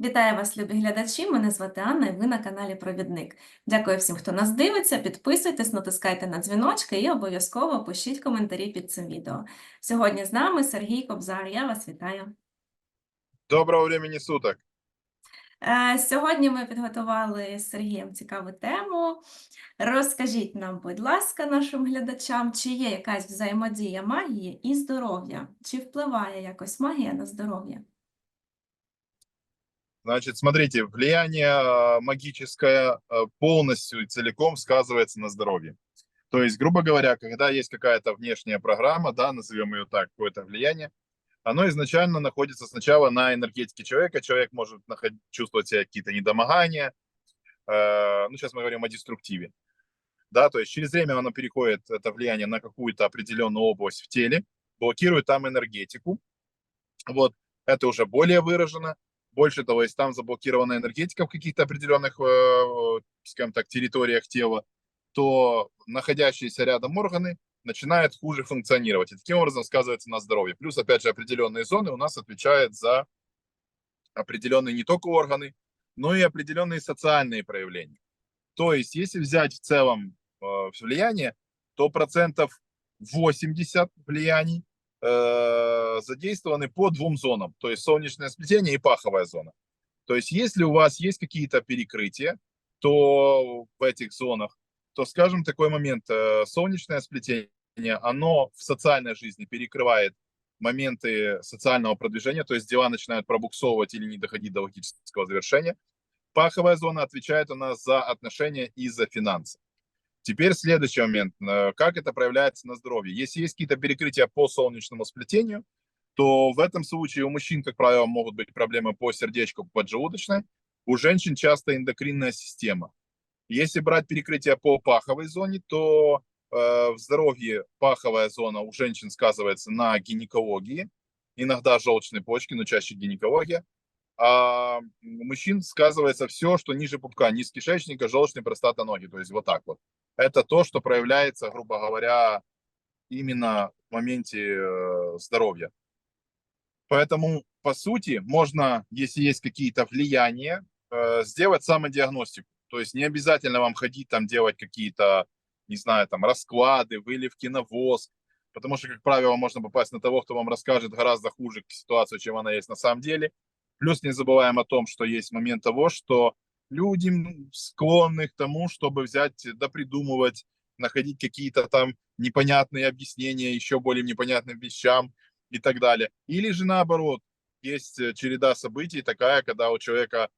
Вітаю вас, любі глядачі. Мене звати Анна, і ви на каналі Провідник. Дякую всім, хто нас дивиться. Підписуйтесь, натискайте на дзвіночки і обов'язково пишіть коментарі під цим відео. Сьогодні з нами Сергій Кобзар. Я вас вітаю. Доброго времени суток. Е, Сьогодні ми підготували з Сергієм цікаву тему. Розкажіть нам, будь ласка, нашим глядачам, чи є якась взаємодія магії і здоров'я? Чи впливає якось магія на здоров'я? Значит, смотрите, влияние э, магическое э, полностью и целиком сказывается на здоровье. То есть, грубо говоря, когда есть какая-то внешняя программа, да, назовем ее так, какое-то влияние, оно изначально находится сначала на энергетике человека. Человек может наход- чувствовать себя какие-то недомогания. э, ну, сейчас мы говорим о деструктиве. Да, то есть через время оно переходит, это влияние, на какую-то определенную область в теле, блокирует там энергетику. Вот, это уже более выражено. Больше того, если там заблокирована энергетика в каких-то определенных, э, скажем так, территориях тела, то находящиеся рядом органы начинают хуже функционировать. И таким образом сказывается на здоровье. Плюс, опять же, определенные зоны у нас отвечают за определенные не только органы, но и определенные социальные проявления. То есть, если взять в целом э, влияние, то процентов 80 влияний э, задействованы по двум зонам, то есть солнечное сплетение и паховая зона. То есть, если у вас есть какие-то перекрытия, то в этих зонах, то, скажем, такой момент, э, солнечное сплетение, оно в социальной жизни перекрывает моменты социального продвижения, то есть дела начинают пробуксовывать или не доходить до логического завершения. Паховая зона отвечает у нас за отношения и за финансы. Теперь следующий момент. Э, Как это проявляется на здоровье? Если есть какие-то перекрытия по солнечному сплетению, то в этом случае у мужчин, как правило, могут быть проблемы по сердечку, поджелудочной. У женщин часто эндокринная система. Если брать перекрытие по паховой зоне, то э, в здоровье паховая зона у женщин сказывается на гинекологии, иногда желчной почки, но чаще гинекология. А у мужчин сказывается все, что ниже пупка, низ кишечника, желчный, простата, ноги. То есть вот так вот. Это то, что проявляется, грубо говоря, именно в моменте э, здоровья. Поэтому, по сути, можно, если есть какие-то влияния, э, сделать самодиагностику. То есть не обязательно вам ходить там делать какие-то, не знаю, там расклады, выливки на воск, потому что, как правило, можно попасть на того, кто вам расскажет гораздо хуже ситуацию, чем она есть на самом деле. Плюс не забываем о том, что есть момент того, что люди склонны к тому, чтобы взять, да придумывать, находить какие-то там непонятные объяснения еще более непонятным вещам и так далее. Или же наоборот, есть э, череда событий такая, когда у человека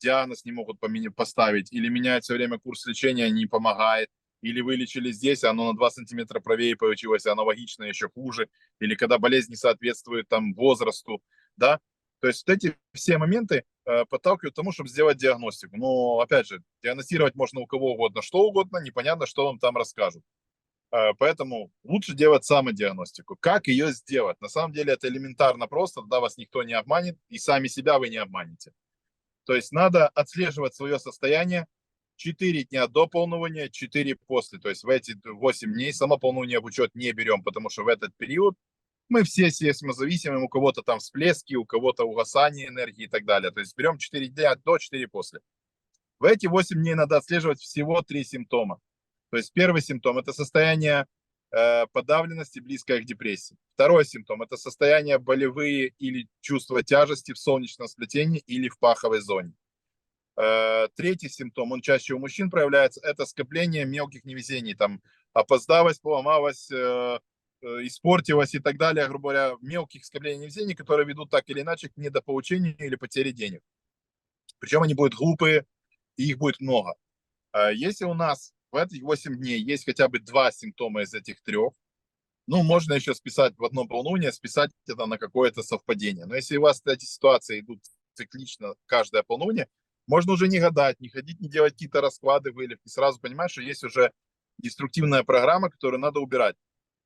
диагноз не могут поставить, или меняет все время курс лечения, не помогает, или вылечили здесь, а оно на 2 сантиметра правее получилось, аналогично еще хуже, или когда болезнь не соответствует там возрасту, да, то есть вот эти все моменты э, подталкивают к тому, чтобы сделать диагностику. Но, опять же, диагностировать можно у кого угодно, что угодно, непонятно, что вам там расскажут. Э, Поэтому лучше делать самодиагностику. Как ее сделать? На самом деле это элементарно просто, тогда вас никто не обманет, и сами себя вы не обманете. То есть надо отслеживать свое состояние 4 дня до полнолуния, 4 после. То есть в эти 8 дней само полнолуние в учет не берем, потому что в этот период мы все сейсмозависимы, у кого-то там всплески, у кого-то угасание энергии и так далее. То есть берем 4 дня до 4 после. В эти 8 дней надо отслеживать всего 3 симптома. То есть первый симптом – это состояние э, подавленности, близкое к депрессии. Второй симптом – это состояние болевые или чувство тяжести в солнечном сплетении или в паховой зоне. Э, Третий симптом, он чаще у мужчин проявляется, это скопление мелких невезений, там опоздалась, поломалась, э, э, испортилась и так далее, грубо говоря, мелких скоплений невезений, которые ведут так или иначе к недополучению или потере денег. Причем они будут глупые, и их будет много. А Если у нас в этих 8 дней есть хотя бы два симптома из этих трех, ну, можно еще списать в одно полнолуние, списать это на какое-то совпадение. Но если у вас эти ситуации идут циклично каждое полнолуние, можно уже не гадать, не ходить, не делать какие-то расклады, выливки. Сразу понимаешь, что есть уже деструктивная программа, которую надо убирать.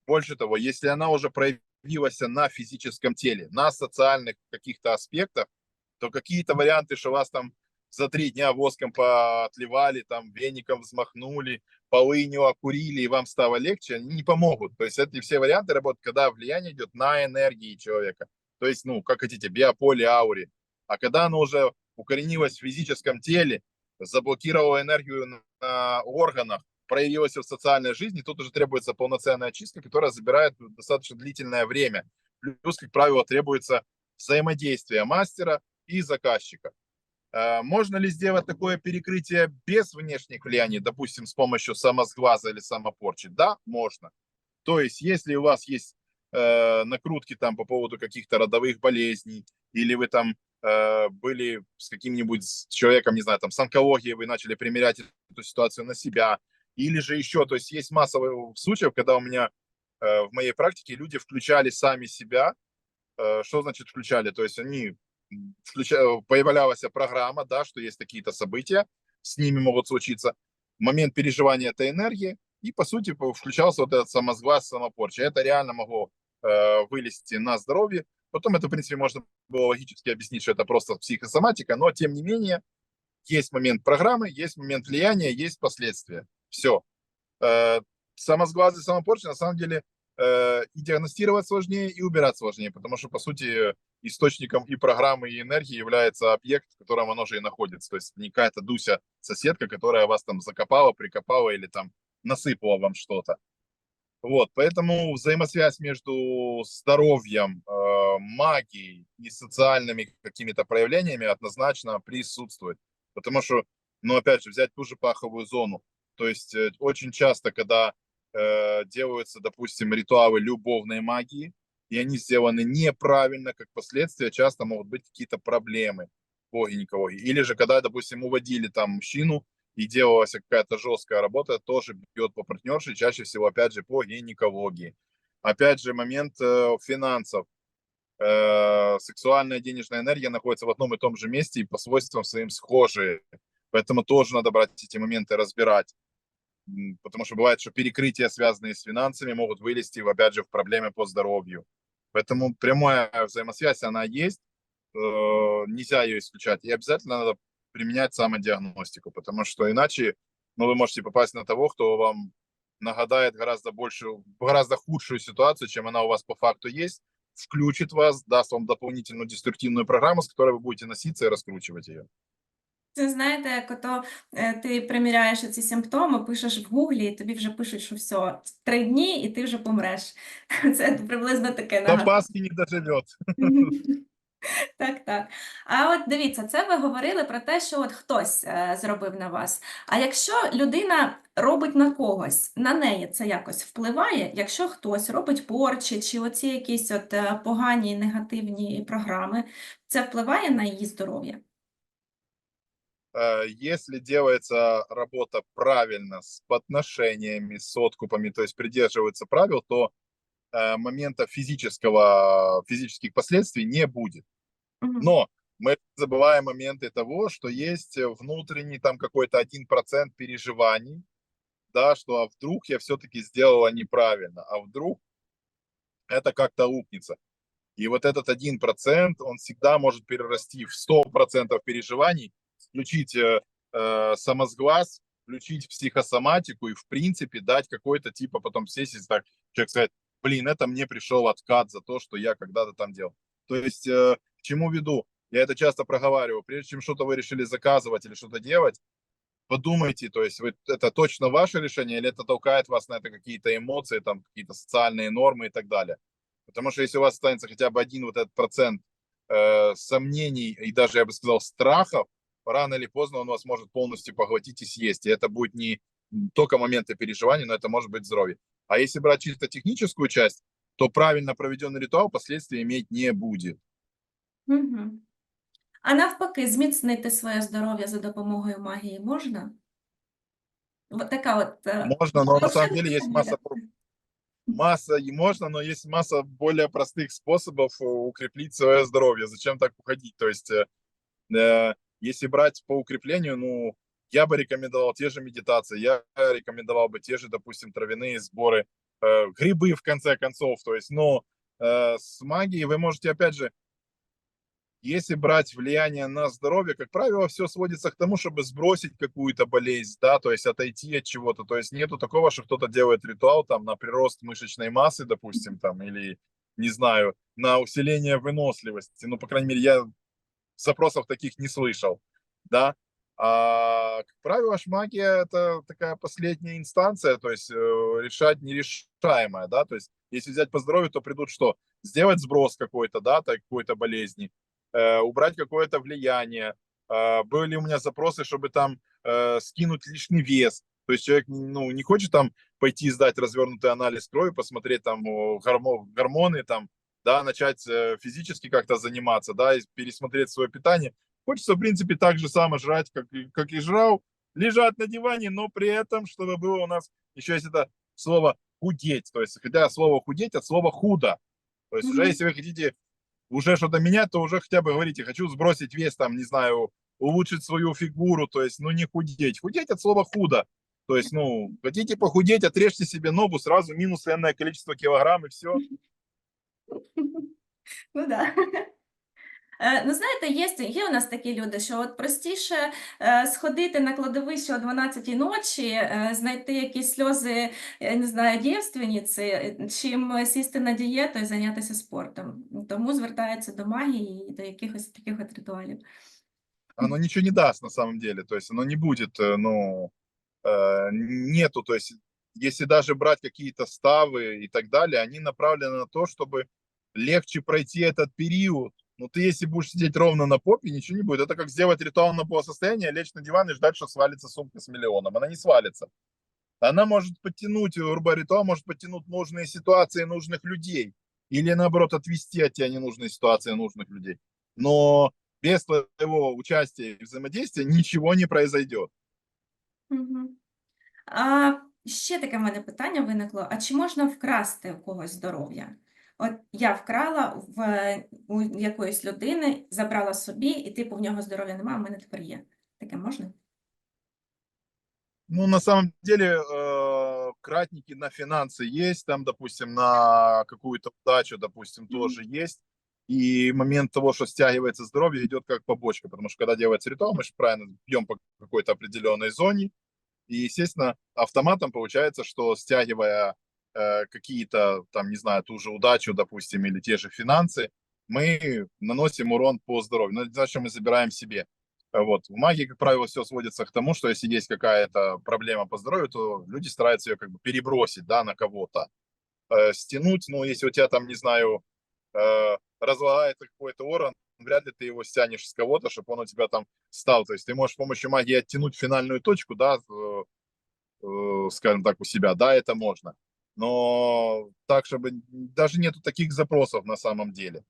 Больше того, если она уже проявилась на физическом теле, на социальных каких-то аспектах, то какие-то варианты, что вас там за три дня воском поотливали, там веником взмахнули, полынью окурили, и вам стало легче, они не помогут. То есть эти все варианты работают, когда влияние идет на энергии человека. То есть, ну, как хотите, биополе, ауре. А когда оно уже укоренилась в физическом теле, заблокировала энергию на органах, проявилась в социальной жизни, тут уже требуется полноценная очистка, которая забирает достаточно длительное время. Плюс, как правило, требуется взаимодействие мастера и заказчика. Э, Можно ли сделать такое перекрытие без внешних влияний, допустим, с помощью самосглаза или самопорчи? Да, можно. То есть, если у вас есть э, накрутки там по поводу каких-то родовых болезней, или вы там э, были с каким-нибудь человеком, не знаю, там с онкологией, вы начали примерять эту ситуацию на себя, или же еще, то есть есть масса случаев, когда у меня э, в моей практике люди включали сами себя. Э, что значит включали? То есть они включа... появлялась программа, да, что есть какие-то события, с ними могут случиться. Момент переживания этой энергии, и по сути включался вот этот самосглаз, самопорча. Это реально могло э, вылезти на здоровье. Потом это, в принципе, можно было логически объяснить, что это просто психосоматика, но тем не менее есть момент программы, есть момент влияния, есть последствия. Все. Э, самосглазы, самопорча, на самом деле, э, и диагностировать сложнее, и убирать сложнее, потому что, по сути, источником и программы, и энергии является объект, в котором оно же и находится. То есть не какая-то Дуся соседка, которая вас там закопала, прикопала или там насыпала вам что-то. Вот, поэтому взаимосвязь между здоровьем, э, магией и социальными какими-то проявлениями однозначно присутствует. Потому что, ну, опять же, взять ту же паховую зону. То есть э, очень часто, когда э, делаются, допустим, ритуалы любовной магии, и они сделаны неправильно, как последствия часто могут быть какие-то проблемы по гинекологии. Или же, когда, допустим, уводили там мужчину, и делалась какая-то жесткая работа, тоже бьет по партнерше, чаще всего, опять же, по гинекологии. Опять же, момент э, финансов. Э, сексуальная денежная энергия находится в одном и том же месте и по свойствам своим схожие. Поэтому тоже надо брать эти моменты, разбирать. Потому что бывает, что перекрытия, связанные с финансами, могут вылезти, опять же, в проблемы по здоровью. Поэтому прямая взаимосвязь, она есть, э, нельзя ее исключать. И обязательно надо применять самодиагностику, потому что иначе ну, вы можете попасть на того, кто вам нагадает гораздо большую, гораздо худшую ситуацию, чем она у вас по факту есть, включит вас, даст вам дополнительную деструктивную программу, с которой вы будете носиться и раскручивать ее. Це знаєте, як ото е, ти приміряєш ці симптоми, пишеш в гуглі, і тобі вже пишуть, що все, три дні, і ти вже помреш. Це приблизно таке До. Пасхи не доживет. Так, так. А от дивіться, це ви говорили про те, що от хтось е, зробив на вас. А якщо людина робить на когось, на неї це якось впливає, якщо хтось робить порчі чи оці якісь от е, погані негативні програми, це впливає на її здоров'я? Э, Если делается работа правильно, с подношениями, с откупами, то есть придерживаются правил, то э, момента физического, физических последствий не будет. Но мы забываем моменты того, что есть внутренний там какой-то один процент переживаний, да, что а вдруг я все-таки сделала неправильно, а вдруг это как-то лупнется. И вот этот один процент, он всегда может перерасти в 100% переживаний, включить э, э, самосглаз, включить психосоматику и, в принципе, дать какой-то типа потом сесть и так, человек сказать, блин, это мне пришел откат за то, что я когда-то там делал. То есть, э, к чему веду? Я это часто проговариваю. Прежде чем что-то вы решили заказывать или что-то делать, подумайте, то есть вы, это точно ваше решение или это толкает вас на это какие-то эмоции, там какие-то социальные нормы и так далее. Потому что если у вас останется хотя бы один вот этот процент э, сомнений и даже, я бы сказал, страхов, рано или поздно он вас может полностью поглотить и съесть. И это будет не только моменты переживаний, но это может быть здоровье. А если брать чисто техническую часть, то правильно проведенный ритуал последствий иметь не будет. Мгм. А навпаки, зміцнити своє здоров'я за допомогою магії можна? Вот така от е, Можно, но на самом волшебна деле есть формула. масса, масса, и можно, но есть масса более простых способов э, укреплить свое здоровье. Зачем так уходить? То есть, э, э, если брать по укреплению, ну, я бы рекомендовал те же медитации, я рекомендовал бы те же, допустим, травяные сборы, э, грибы, в конце концов. То есть, но э, с магией вы можете, опять же, если брать влияние на здоровье, как правило, все сводится к тому, чтобы сбросить какую-то болезнь, да, то есть отойти от чего-то. То есть нету такого, что кто-то делает ритуал там на прирост мышечной массы, допустим, там, или, не знаю, на усиление выносливости. Ну, по крайней мере, я запросов таких не слышал, да. А, как правило, магия это такая последняя инстанция, то есть э, решать нерешаемое, да, то есть если взять по здоровью, то придут что? Сделать сброс какой-то, да, какой-то болезни, э, убрать какое-то влияние. Э, были у меня запросы, чтобы там э, скинуть лишний вес, то есть человек ну, не хочет там пойти сдать развернутый анализ крови, посмотреть там о, гормо- гормоны, там, да, начать э, физически как-то заниматься, да, и пересмотреть свое питание. Хочется, в принципе, так же само жрать, как, и- как и жрал, лежать на диване, но при этом, чтобы было у нас еще есть это слово худеть, то есть, хотя слово худеть от слова худо, то есть уже Мгм. если вы хотите уже что-то менять, то уже хотя бы говорите, хочу сбросить вес, там, не знаю, улучшить свою фигуру, то есть, ну, не худеть. Худеть от слова худо. То есть, ну, хотите похудеть, отрежьте себе ногу, сразу минус энное количество килограмм и все. Ну да. Е, Ну, знаєте, є, є у нас такі люди, що от простіше е, сходити на кладовище о 12-й ночі, е, знайти якісь сльози, я не знаю, дівственниці, чим сісти на дієту і зайнятися спортом. Тому звертаються до магії і до якихось таких от ритуалів. Оно ничего не даст на самом деле. То есть, оно не будет, э, ну, э, нету, то если даже брать какие-то ставы и так далее, они направлены на то, чтобы легче пройти этот период. Ну, ты если будешь сидеть ровно на попе, ничего не будет. Это как сделать ритуал на полусостояние, лечь на диван и ждать, что свалится сумка с миллионом. Она не свалится. Она может подтянуть, грубо ритуал может подтянуть нужные ситуации нужных людей. Или, наоборот, отвести от тебя ненужные ситуации нужных людей. Но без твоего участия и взаимодействия ничего не произойдет. Мгм. А ще таке в мене питання виникло: а чи можна вкрасти у когось здоров'я? От я вкрала в у якоїсь людини, забрала собі, і типу в нього здоров'я немає, а в мене тепер є. Таке можна? Ну, на самом деле, э, кратники на финансы есть, там, допустим, на какую-то удачу, допустим, Мгм. тоже есть. И момент того, что стягивается здоровье, идет как побочка, потому что когда делается ритуал, мы же правильно бьем по какой-то определенной зоне, и, естественно, автоматом получается, что стягивая э, какие-то, там, не знаю, ту же удачу, допустим, или те же финансы, мы наносим урон по здоровью. Но это значит, что мы забираем себе. Вот. В магии, как правило, все сводится к тому, что если есть какая-то проблема по здоровью, то люди стараются ее как бы перебросить, да, на кого-то. Э, стянуть, ну, если у тебя там, не знаю, э, разлагается какой-то орган, вряд ли ты его стянешь с кого-то, чтобы он у тебя там стал. То есть ты можешь с помощью магии оттянуть финальную точку, да, э, скажем так, у себя, да, это можно. Но так, чтобы даже нету таких запросов на самом деле.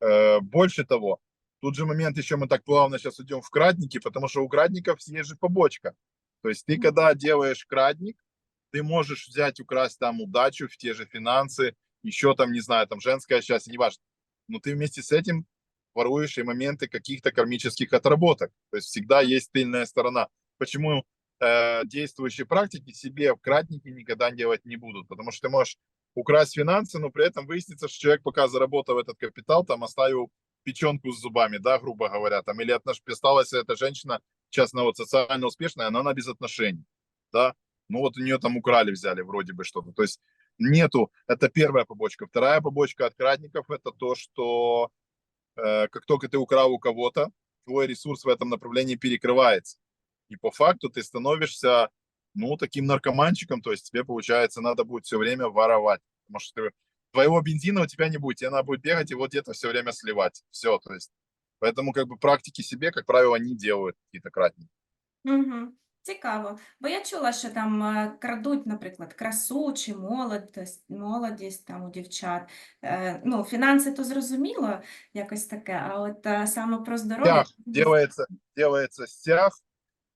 Э, Больше того, тут же момент еще мы так плавно сейчас идем в крадники, потому что у крадников есть же побочка. То есть ты когда делаешь крадник, ты можешь взять, украсть там удачу в те же финансы, еще там, не знаю, там женское счастье, неважно. Но ты вместе с этим воруешь и моменты каких-то кармических отработок. То есть всегда есть тыльная сторона. Почему э, действующие практики себе кратники никогда делать не будут? Потому что ты можешь украсть финансы, но при этом выяснится, что человек, пока заработал этот капитал, там оставил печенку с зубами, да, грубо говоря, там, или отнош... осталась эта женщина, она вот социально успешная, но она без отношений, да, ну вот у нее там украли, взяли вроде бы что-то, то есть нету, это первая побочка. Вторая побочка от кратников это то, что как только ты украл у кого-то, твой ресурс в этом направлении перекрывается. И по факту ты становишься, ну, таким наркоманчиком, то есть тебе, получается, надо будет все время воровать, потому что ты, твоего бензина у тебя не будет, тебе надо будет бегать и вот где-то все время сливать. Все, то есть, поэтому как бы практики себе, как правило, не делают какие-то кратники. Угу. Цікаво. Бо я чула, що там е, крадуть, наприклад, красу чи молодість, молодість там у дівчат. Е, Ну, фінанси то зрозуміло, якось таке, а от е, саме про здоров'я. Стяг, делается, делается стяг,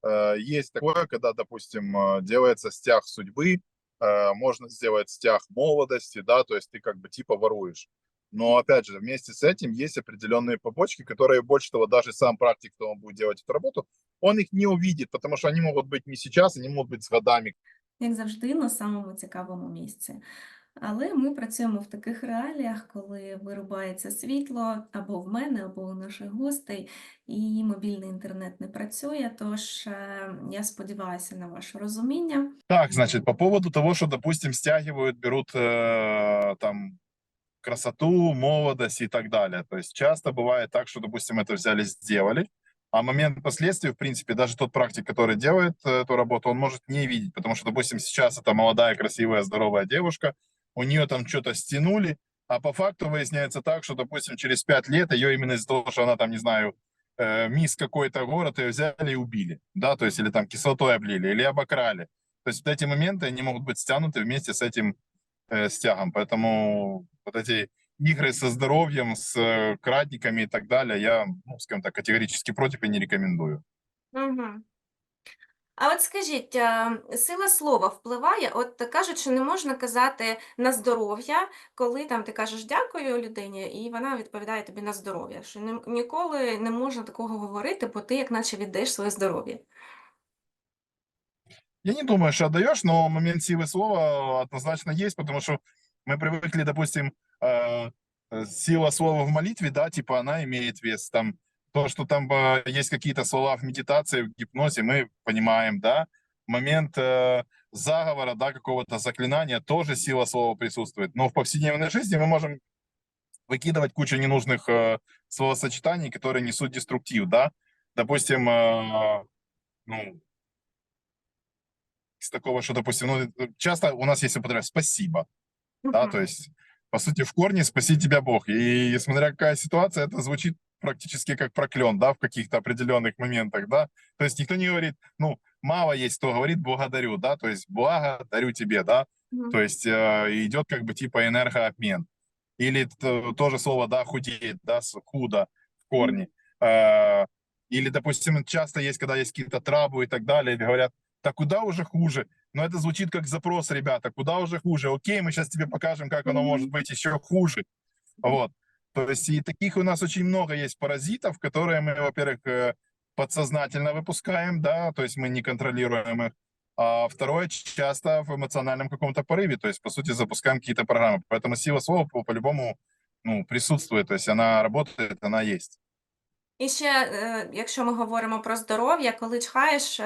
Э, есть такое, когда, допустим, э, делается стяг судьбы, э, можно сделать стяг молодости, да, то есть ты как бы типа воруешь. Но опять же, вместе с этим есть определенные побочки, которые больше того, даже сам практик, кто он будет делать эту работу, он их не увидит, потому что они могут быть не сейчас, они могут быть с годами. як завжди, на самому цікавому місці. Але ми працюємо в таких реаліях, коли вирубається світло або в мене, або у наших гостей, і мобільний інтернет не працює. Тож е, я сподіваюся на ваше розуміння. Так, значит, по поводу того, что, допустим, стягивают, берут э, там красоту, молодость и так далее. То есть часто бывает так, что, допустим, это взяли, сделали, а момент последствий, в принципе, даже тот практик, который делает э, эту работу, он может не видеть, потому что, допустим, сейчас это молодая, красивая, здоровая девушка, у нее там что-то стянули, а по факту выясняется так, что, допустим, через пять лет ее именно из-за того, что она там, не знаю, э, мисс какой-то город, ее взяли и убили, да, то есть или там кислотой облили, или обокрали. То есть вот эти моменты, они могут быть стянуты вместе с этим э, стягом, поэтому вот эти игры со здоровьем, с э, кратниками и так далее, я, ну, скажем так, категорически против и не рекомендую. Угу. А от скажіть, а, сила слова впливає? От кажуть, що не можна казати на здоров'я, коли там ти кажеш дякую людині, і вона відповідає тобі на здоров'я. Що ні- ніколи не можна такого говорити, бо ти як наче віддаєш своє здоров'я. Я не думаю, что отдаешь, но момент силы слова однозначно есть, потому что мы привыкли, допустим, э, сила слова в молитве, да, типа она имеет вес. Там то, что там э, есть какие-то слова в медитации, в гипнозе, мы понимаем, да. Момент э, заговора, да, какого-то заклинания, тоже сила слова присутствует. Но в повседневной жизни мы можем выкидывать кучу ненужных э, словосочетаний, которые несут деструктив, да. Допустим, э, ну, из такого, что, допустим, ну, часто у нас есть употребление «спасибо», да, то есть, по сути, в корне «спаси тебя Бог», и смотря какая ситуация, это звучит практически как проклен, да, в каких-то определенных моментах, да, то есть никто не говорит, ну, мало есть кто говорит «благодарю», да, то есть «благодарю тебе», да, Мгм. то есть э, идет как бы типа энергообмен. Или т- то же слово, да, худеет, да, худо в корне. Э, Или, допустим, часто есть, когда есть какие-то травмы и так далее, говорят, да куда уже хуже? Но это звучит как запрос, ребята, куда уже хуже? Окей, мы сейчас тебе покажем, как оно может быть еще хуже. Вот. То есть и таких у нас очень много есть паразитов, которые мы, во-первых, э, подсознательно выпускаем, да, то есть мы не контролируем их. А второе, часто в эмоциональном каком-то порыве, то есть, по сути, запускаем какие-то программы. Поэтому сила слова по- по-любому ну, присутствует, то есть она работает, она есть. І ще, якщо ми говоримо про здоров'я, коли чхаєш,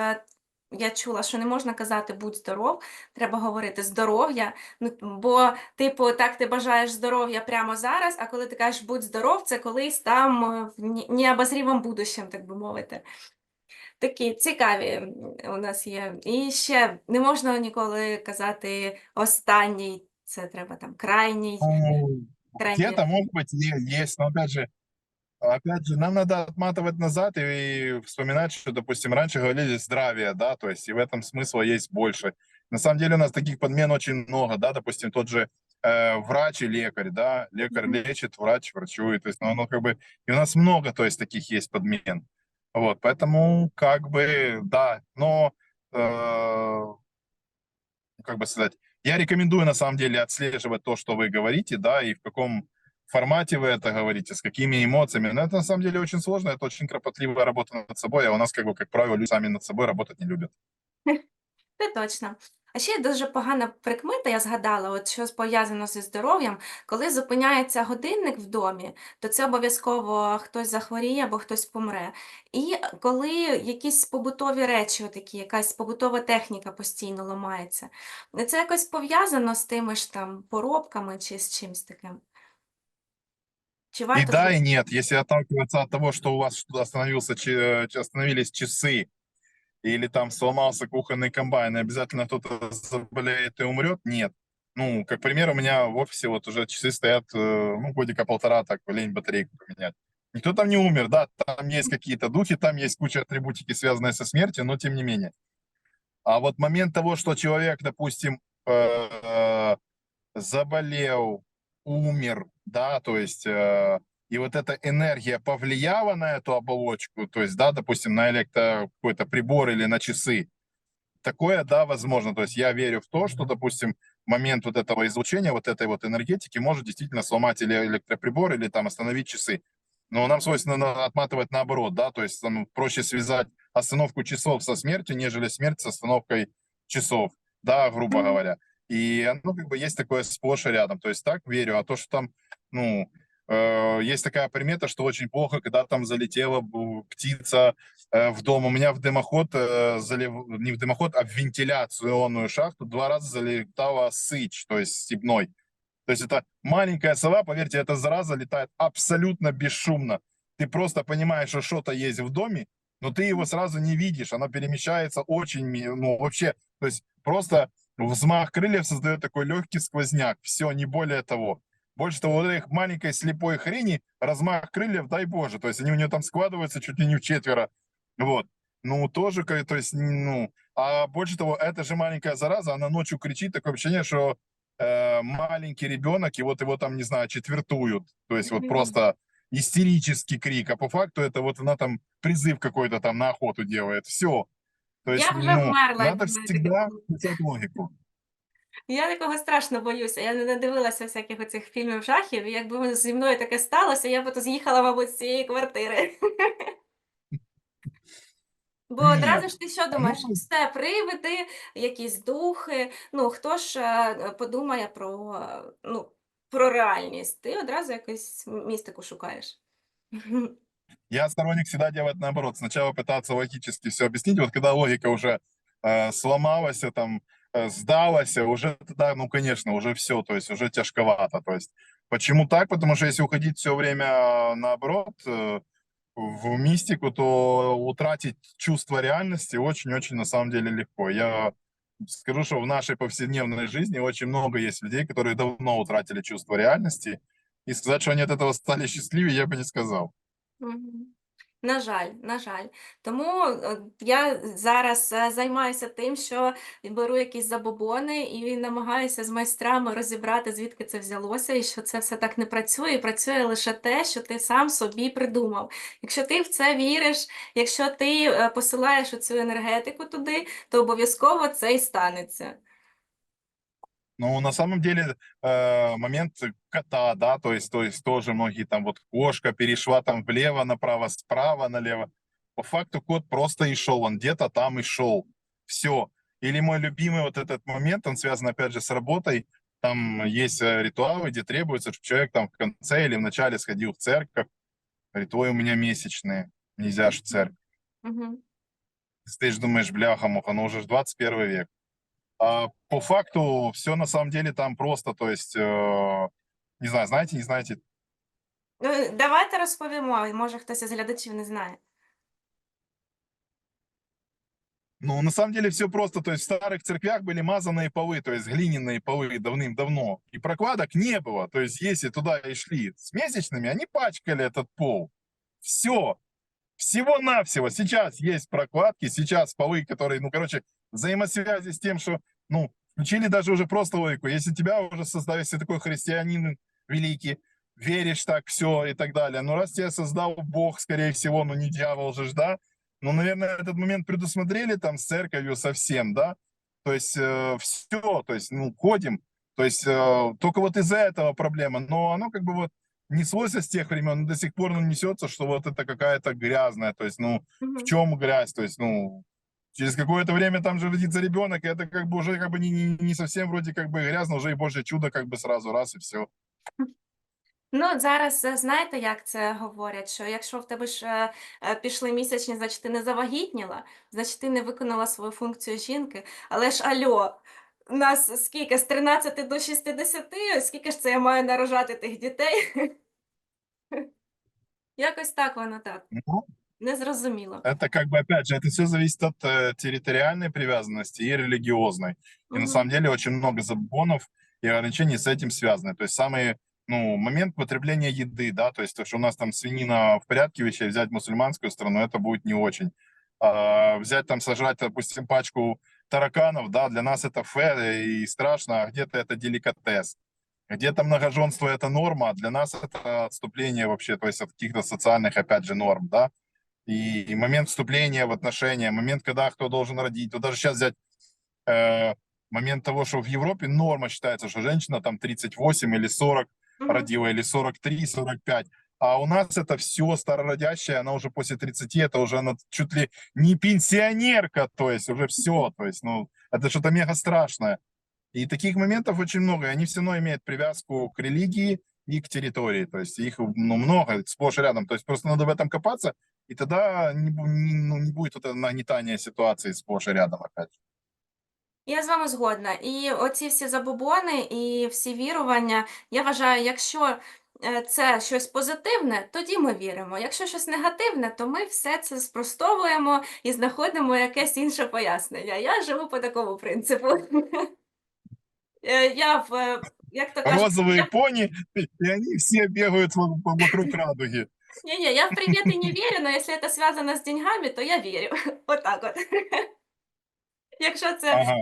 я чула, що не можна казати будь здоров, треба говорити здоров'я. Ну, бо, типу, так ти бажаєш здоров'я прямо зараз, а коли ти кажеш будь здоров, це колись там е, в необозрівому будущем, так би мовити. Такі цікаві у нас є. І ще не можна ніколи казати останній, це треба там крайній. Крайній. Где-то, может быть, е- есть, но опять же, опять же, нам надо отматывать назад и вспоминать, что, допустим, раньше говорили здравие, да, то есть и в этом смысла есть больше. На самом деле у нас таких подмен очень много, да, допустим, тот же э, врач и лекарь, да, лекарь лечит, врач врачует, то есть, ну, ну, как бы, и у нас много, то есть, таких есть подмен. Вот, поэтому, как бы, да, но, э, как бы сказать, я рекомендую, на самом деле, отслеживать то, что вы говорите, да, и в каком формате вы это говорите, с какими эмоциями. Но это, на самом деле, очень сложно, это очень кропотливая работа над собой, а у нас, как бы, как правило, люди сами над собой работать не любят. Це точно. А ще є дуже погана прикмета, я згадала, от що пов'язано зі здоров'ям. Коли зупиняється годинник в домі, то це обов'язково хтось захворіє або хтось помре. І коли якісь побутові речі, отакі, якась побутова техніка постійно ламається, це якось пов'язано з тими ж там поробками чи з чимось таким? Чи И варто да, щось- и нет. Если отталкиваться от того, что у вас остановился, остановились часы, или там сломался кухонный комбайн, и обязательно кто-то заболеет и умрет, нет. Ну, как пример, у меня в офисе вот уже часы стоят, э, ну, годика полтора, так, лень батарейку поменять. Никто там не умер, да, там есть какие-то духи, там есть куча атрибутики, связанные со смертью, но тем не менее. А вот момент того, что человек, допустим, э, заболел, умер, да, то есть, э, и вот эта энергия повлияла на эту оболочку, то есть, да, допустим, на электро какой-то прибор или на часы, такое, да, возможно. То есть я верю в то, что, допустим, момент вот этого излучения, вот этой вот энергетики может действительно сломать или электроприбор, или там остановить часы. Но нам свойственно отматывать наоборот, да, то есть ну, проще связать остановку часов со смертью, нежели смерть с остановкой часов, да, грубо говоря. И, ну, как бы есть такое сплошь и рядом. То есть так верю, а то, что там, ну, э, есть такая примета, что очень плохо, когда там залетела птица э, в дом. У меня в дымоход, э, залив- не в дымоход, а в вентиляционную шахту два раза залетала сыч, то есть степной. То есть это маленькая сова, поверьте, эта зараза летает абсолютно бесшумно. Ты просто понимаешь, что что-то есть в доме, но ты его сразу не видишь, она перемещается очень, ну вообще, то есть просто взмах крыльев создает такой легкий сквозняк, все, не более того. Больше того, вот этой маленькой слепой хрени, размах крыльев, дай боже, то есть они у нее там складываются чуть ли не в четверо, вот. Ну, тоже, то есть, ну, а больше того, эта же маленькая зараза, она ночью кричит, такое ощущение, что э, маленький ребенок, и вот его там, не знаю, четвертуют, то есть вот просто истерический крик, а по факту это вот она там призыв какой-то там на охоту делает, все. То есть, Я вже ну, вмерла, надо всегда включать логику. Я такого страшно боюся. Я не дивилася всяких оцих фільмів жахів, і якби зі мною таке сталося, я б то з'їхала, мабуть, з цієї квартири. Бо одразу ж ти що думаєш? Ну, Все, привиди, якісь духи. Ну, хто ж е, подумає про, е, ну, про реальність? Ти одразу якусь містику шукаєш. Я сторонник всегда делать наоборот. Сначала пытаться логически все объяснить. Вот когда логика уже э, сломалась, там, э, сдалась, уже тогда, ну, конечно, уже все, то есть уже тяжковато. То есть почему так? Потому что если уходить все время э, наоборот э, в мистику, то утратить чувство реальности очень-очень на самом деле легко. Я скажу, что в нашей повседневной жизни очень много есть людей, которые давно утратили чувство реальности. И сказать, что они от этого стали счастливее, я бы не сказал. Мгм. На жаль, на жаль. Тому я зараз е, займаюся тим, що беру якісь забобони і намагаюся з майстрами розібрати, звідки це взялося, і що це все так не працює. Працює лише те, що ти сам собі придумав. Якщо ти в це віриш, якщо ти е, посилаєш оцю енергетику туди, то обов'язково це і станеться. Ну, на самом деле, э, момент кота, да, то есть, то есть тоже многие там вот кошка перешла там влево, направо, справа, налево. По факту кот просто и шел, он где-то там и шел. Все. Или мой любимый вот этот момент, он связан опять же с работой. Там есть э, ритуалы, где требуется, чтобы человек там в конце или в начале сходил в церковь. Говорит, ой, у меня месячные, нельзя же в церковь. Мгм. Ты стоишь, думаешь, бляха-муха, ну уже ж 21 век. А по факту все на самом деле там просто, то есть, э, не знаю, знаете, не знаете, Ну, давайте розповімо, може хтось із глядачів не знає. ну на самом деле все просто, то есть в старых церквях были мазанные полы, то есть глиняные полы давным-давно, и прокладок не было, то есть если туда и шли с месячными, они пачкали этот пол. Все, всего-навсего. Сейчас есть прокладки, сейчас полы, которые, ну, короче, взаимосвязи с тем, что, ну, включили даже уже просто логику. Если тебя уже создал, если такой христианин великий, веришь так, все и так далее. Но раз тебя создал Бог, скорее всего, ну не дьявол же, да? Ну, наверное, этот момент предусмотрели там с церковью совсем, да? То есть все, то есть, ну, ходим. То есть э, только вот из-за этого проблема. Но оно как бы вот неслось с тех времен, но до сих пор ну, несется, что вот это какая-то грязная. То есть, ну, в Мгм. чем грязь? То есть, ну, через какое-то время там же родится ребенок, и это как бы уже как бы не, не, не совсем вроде как бы грязно, уже и божье чудо как бы сразу раз и все. Ну, от зараз е, знаєте, як це говорять, що якщо в тебе ж е, е, пішли місячні, значить ти не завагітніла, значить ти не виконала свою функцію жінки. Але ж альо, у нас скільки? З 13 до 60, скільки ж це я маю нарожати тих дітей? Якось так воно так, Ну, незрозуміло. это как бы, опять же, это все зависит от э, территориальной привязанности и религиозной. И на самом деле очень много забонов и ограничений с этим связаны. То есть самый ну, момент потребления еды, да, то есть то, что у нас там свинина в порядке вещей, взять мусульманскую страну, это будет не очень. А, взять там, сожрать, допустим, пачку тараканов, да, для нас это фэ и страшно, а где-то это деликатес. Где-то многоженство это норма, а для нас это отступление вообще, то есть от каких-то социальных, опять же, норм, да. И, момент вступления в отношения, момент, когда кто должен родить, то даже сейчас взять э, момент того, что в Европе норма считается, что женщина там 38 или 40 Мгм. родила, или 43, 45. А у нас это все старородящее, она уже после 30, это уже она чуть ли не пенсионерка, то есть уже все, то есть, ну, это что-то мега страшное. И таких моментов очень много, и они все равно имеют привязку к религии и к территории, то есть их ну, много, сплошь и рядом, то есть просто надо в этом копаться, и тогда не, ну, не будет это нагнетание ситуации сплошь и рядом опять. Я з вами згодна. І оці всі забобони і всі вірування, я вважаю, якщо е, це щось позитивне, тоді ми віримо. Якщо щось негативне, то ми все це спростовуємо і знаходимо якесь інше пояснення. Я живу по такому принципу. Е, Я в, як то кажуть, Розовые пони, и они все бегают во- по- вокруг радуги. не-не, я в приметы не верю, но если это связано с деньгами, то я вірю. Отак от. Якщо це Ага.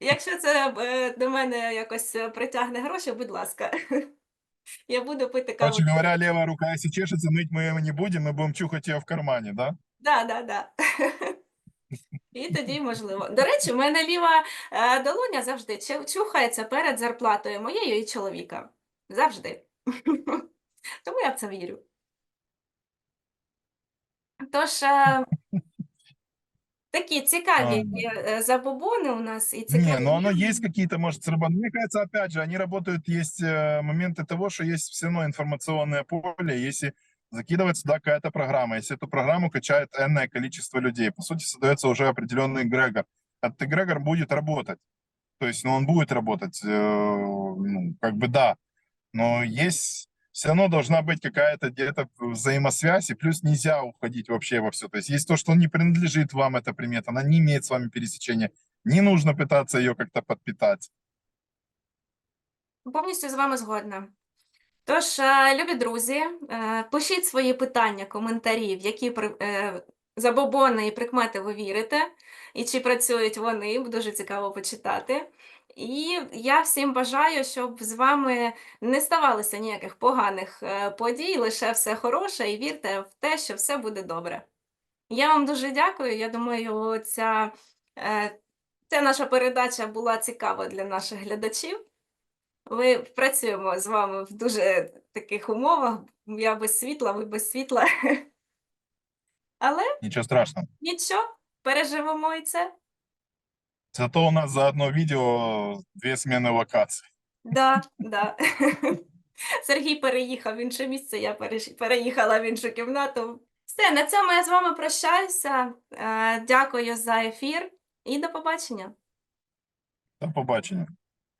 Якщо це е, до мене якось е, притягне гроші, будь ласка. Я буду пити каву. Короче говоря, левая рука, если чешется, мыть мы его не будем, мы будем чухать ее в кармане, да? Да, да, да. І тоді можливо. До речі, в мене ліва е, долоня завжди чу- чухається перед зарплатою моєю і чоловіка. Завжди. Тому я в це вірю. Тож, е, такі цікаві е, забобони у нас і цікаві. Не, но оно вірування. есть какие-то, может, сработать. Мне кажется, опять же, они работают, есть э, моменты того, что есть все равно информационное поле, если закидывать сюда какая-то программа, если эту программу качает энное количество людей, по сути, создается уже определенный эгрегор. Этот эгрегор будет работать. То есть, ну, он будет работать, э, ну, как бы да, но есть все равно должна быть какая-то где-то взаимосвязь, и плюс нельзя уходить вообще во все. То есть есть то, что не принадлежит вам, эта примета, она не имеет с вами пересечения. Не нужно пытаться ее как-то подпитать. Повністю з вами згодна. Тож, е, любі друзі, е, пишіть свої питання, коментарі, в які при- е, забобони і прикмети ви вірите, і чи працюють вони, дуже цікаво почитати. І я всім бажаю, щоб з вами не ставалося ніяких поганих е, подій, лише все хороше, і вірте в те, що все буде добре. Я вам дуже дякую. Я думаю, ця, е, ця наша передача була цікава для наших глядачів. Ми працюємо з вами в дуже таких умовах. Я без світла, ви без світла. Але Ничего страшного. нічого, переживемо і це. Зато у нас за одно відео дві зміни локацій. Да, да. Сергій переїхав в інше місце, я переїхала в іншу кімнату. Все, на цьому я з вами прощаюся. Е, Дякую за ефір і до побачення. До побачення.